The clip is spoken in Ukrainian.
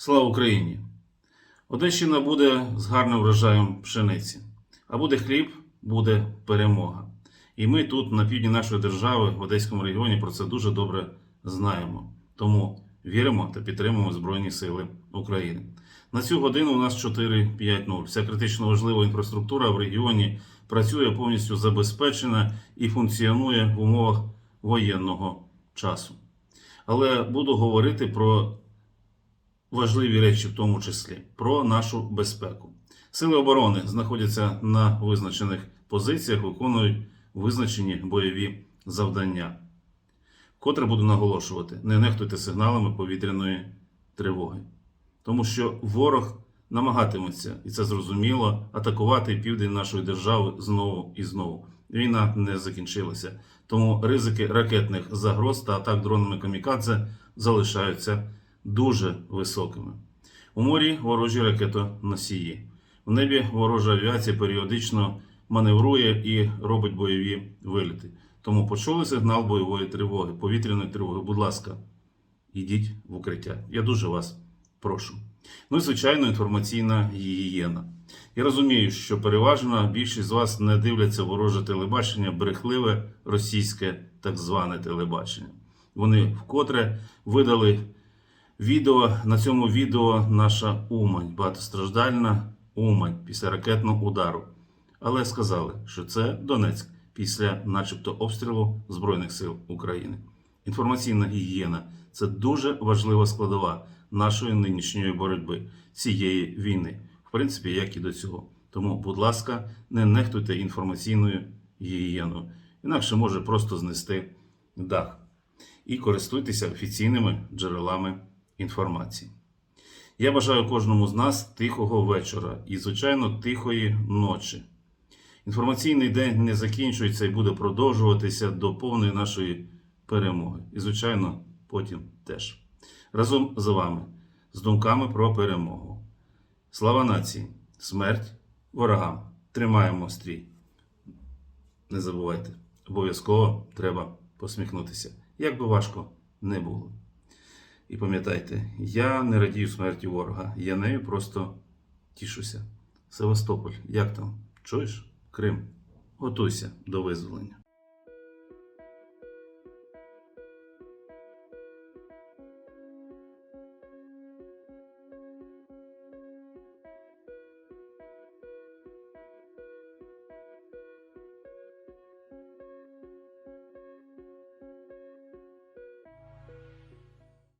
Слава Україні! Одещина буде з гарним врожаєм пшениці, а буде хліб, буде перемога. І ми тут, на півдні нашої держави, в Одеському регіоні, про це дуже добре знаємо. Тому віримо та підтримуємо Збройні Сили України. На цю годину у нас 4.5.0. Вся критично важлива інфраструктура в регіоні працює повністю забезпечена і функціонує в умовах воєнного часу. Але буду говорити про важливі речі, в тому числі про нашу безпеку. Сили оборони знаходяться на визначених позиціях, виконують визначені бойові завдання. Котре буду наголошувати: не нехтуйте сигналами повітряної тривоги, тому що ворог намагатиметься, і це зрозуміло, атакувати південь нашої держави знову і знову. Війна не закінчилася, тому ризики ракетних загроз та атак дронами камікадзе залишаються дуже високими. У морі ворожі ракетоносії. В небі ворожа авіація періодично маневрує і робить бойові виліти. Тому почули сигнал бойової тривоги, повітряної тривоги. Будь ласка, ідіть в укриття. Я дуже вас прошу. Ну і звичайно, інформаційна гігієна. Я розумію, що переважна більшість з вас не дивляться вороже телебачення, брехливе російське так зване телебачення. Вони вкотре видали відео. На цьому відео наша Умань, багатостраждальна Умань після ракетного удару. Але сказали, що це Донецьк після, начебто, обстрілу Збройних сил України. Інформаційна гігієна це дуже важлива складова нашої нинішньої боротьби цієї війни, в принципі, як і до цього. Тому, будь ласка, не нехтуйте інформаційною гігієною, інакше може просто знести дах. І користуйтеся офіційними джерелами інформації. Я бажаю кожному з нас тихого вечора і, звичайно, тихої ночі. Інформаційний день не закінчується і буде продовжуватися до повної нашої перемоги. І, звичайно, потім теж. Разом з вами, з думками про перемогу. Слава нації, смерть ворогам. Тримаємо стрій. Не забувайте, обов'язково треба посміхнутися, як би важко не було. І пам'ятайте, я не радію смерті ворога, я нею просто тішуся. Севастополь, як там? Чуєш? Крим, готуйся до визволення.